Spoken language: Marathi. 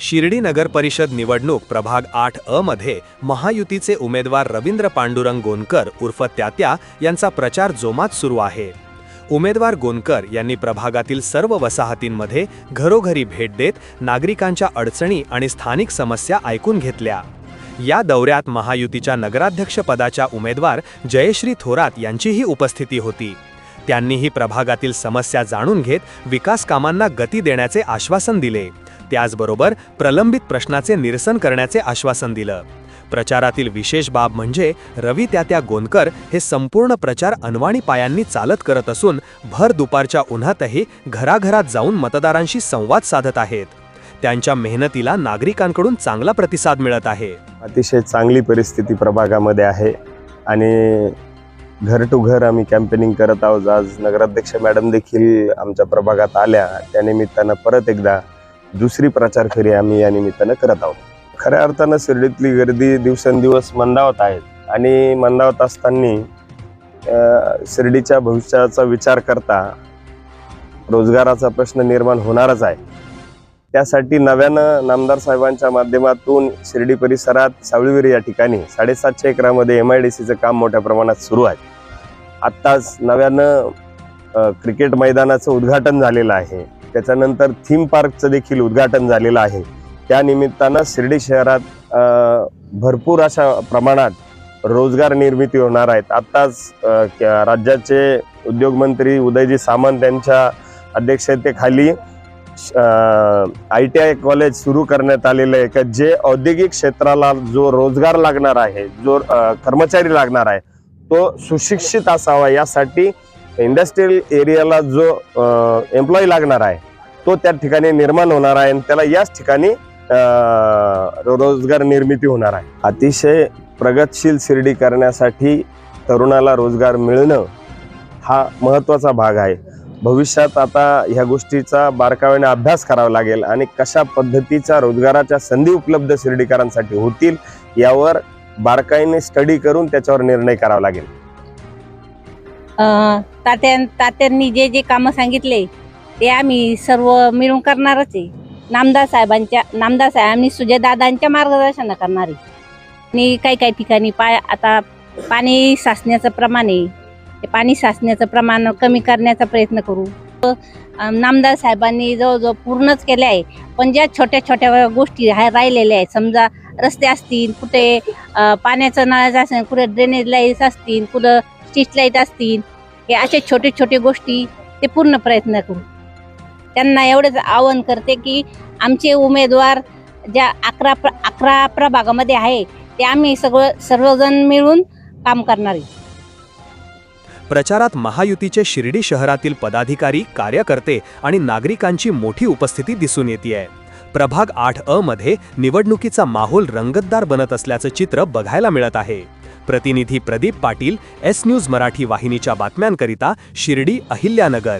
शिर्डी नगर परिषद निवडणूक प्रभाग आठ अ मध्ये महायुतीचे उमेदवार रवींद्र पांडुरंग गोनकर उर्फ त्यात्या यांचा प्रचार जोमात सुरू आहे. उमेदवार गोनकर यांनी प्रभागातील सर्व वसाहतींमध्ये घरोघरी भेट देत नागरिकांच्या अडचणी आणि स्थानिक समस्या ऐकून घेतल्या. या दौऱ्यात महायुतीच्या नगराध्यक्षपदाच्या उमेदवार जयश्री थोरात यांचीही उपस्थिती होती. त्यांनीही प्रभागातील समस्या जाणून घेत विकास कामांना गती देण्याचे आश्वासन दिले. त्याचबरोबर प्रलंबित प्रश्नाचे निरसन करण्याचे आश्वासन दिलं. प्रचारातील विशेष बाब म्हणजे रवी त्या त्या गोंदकर हे संपूर्ण प्रचार अनवाणी पायांनी चालत करत असून भर दुपारच्या उन्हातही घराघरात जाऊन मतदारांशी संवाद साधत आहेत. त्यांच्या मेहनतीला नागरिकांकडून चांगला प्रतिसाद मिळत आहे. अतिशय चांगली परिस्थिती प्रभागामध्ये आहे आणि घर टू घर आम्ही कॅम्पेनिंग करत आहोत. आज नगराध्यक्ष मॅडम देखील आमच्या प्रभागात आल्या. त्यानिमित्तानं परत एकदा दुसरी प्रचार फेरी आम्ही या निमित्तानं करत आहोत. खऱ्या अर्थानं शिर्डीतली गर्दी दिवसेंदिवस मंदावत आहेत आणि मंदावत असताना शिर्डीच्या भविष्याचा विचार करता रोजगाराचा प्रश्न निर्माण होणारच आहे. त्यासाठी नव्यानं नामदार साहेबांच्या माध्यमातून शिर्डी परिसरात सावळीविरी या ठिकाणी साडेसातशे एकरामध्ये एम आय डी सीचं काम मोठ्या प्रमाणात सुरू आहे. आत्ताच नव्यानं क्रिकेट मैदानाचं उद्घाटन झालेलं आहे. त्याच्यानंतर थीम पार्कचं देखील उद्घाटन झालेलं आहे. त्या निमित्तानं शिर्डी शहरात भरपूर अशा प्रमाणात रोजगार निर्मिती होणार आहेत. आत्ताच राज्याचे उद्योगमंत्री उदयजी सामंत यांच्या अध्यक्षतेखाली आय टी आय कॉलेज सुरू करण्यात आलेलं आहे का? जे औद्योगिक क्षेत्राला जो रोजगार लागणार आहे जो कर्मचारी लागणार आहे तो सुशिक्षित असावा. यासाठी इंडस्ट्रियल एरियाला जो एम्प्लॉई लागणार आहे तो त्या ठिकाणी निर्माण होणार आहे आणि त्याला याच ठिकाणी रोजगार निर्मिती होणार आहे. अतिशय प्रगतशील शिर्डी करण्यासाठी तरुणाला रोजगार मिळणं हा महत्त्वाचा भाग आहे. भविष्यात आता ह्या गोष्टीचा बारकाव्याने अभ्यास करावा लागेल आणि कशा पद्धतीच्या रोजगाराच्या संधी उपलब्ध शिर्डीकरांसाठी होतील यावर बारकाईने स्टडी करून त्याच्यावर निर्णय करावा लागेल. तात्यां तात्या तात्यांनी जे जे कामं सांगितले ते आम्ही सर्व मिळून करणारच आहे. नामदार साहेबांच्या नामदार आम्ही सुजयदादांच्या मार्गदर्शन करणार आहे. आणि काही काही ठिकाणी पाय आता पाणी साचण्याचं प्रमाण आहे. पाणी साचण्याचं प्रमाण कमी करण्याचा प्रयत्न करू. नामदार साहेबांनी जवळजवळ पूर्णच केले आहे. पण ज्या छोट्या छोट्या गोष्टी राहिलेल्या आहेत समजा रस्ते असतील कुठे पाण्याचं नळाचं असेल कुठे ड्रेनेज लाईट्स असतील कुठं स्ट्रीट लाइट असतील हे असे छोटे छोटे गोष्टी ते पूर्ण प्रयत्न करू. त्यांना एवढंच आवाहन करते की आमचे उमेदवार ज्या अकरा प्र अकरा प्रभागामध्ये आहे ते आम्ही सगळं सर्वजण मिळून काम करणार आहे. प्रचारात महायुतीचे शिर्डी शहरातील पदाधिकारी कार्यकर्ते आणि नागरिकांची मोठी उपस्थिती दिसून येते प्रभाग आठ अ मध्ये निवडणुकीचा माहोल रंगतदार बनत असल्याचं चित्र बघायला मिळत आहे. प्रतिनिधी प्रदीप पाटील एस न्यूज मराठी वाहिनीच्या बातम्यांकरिता शिर्डी अहिल्यानगर.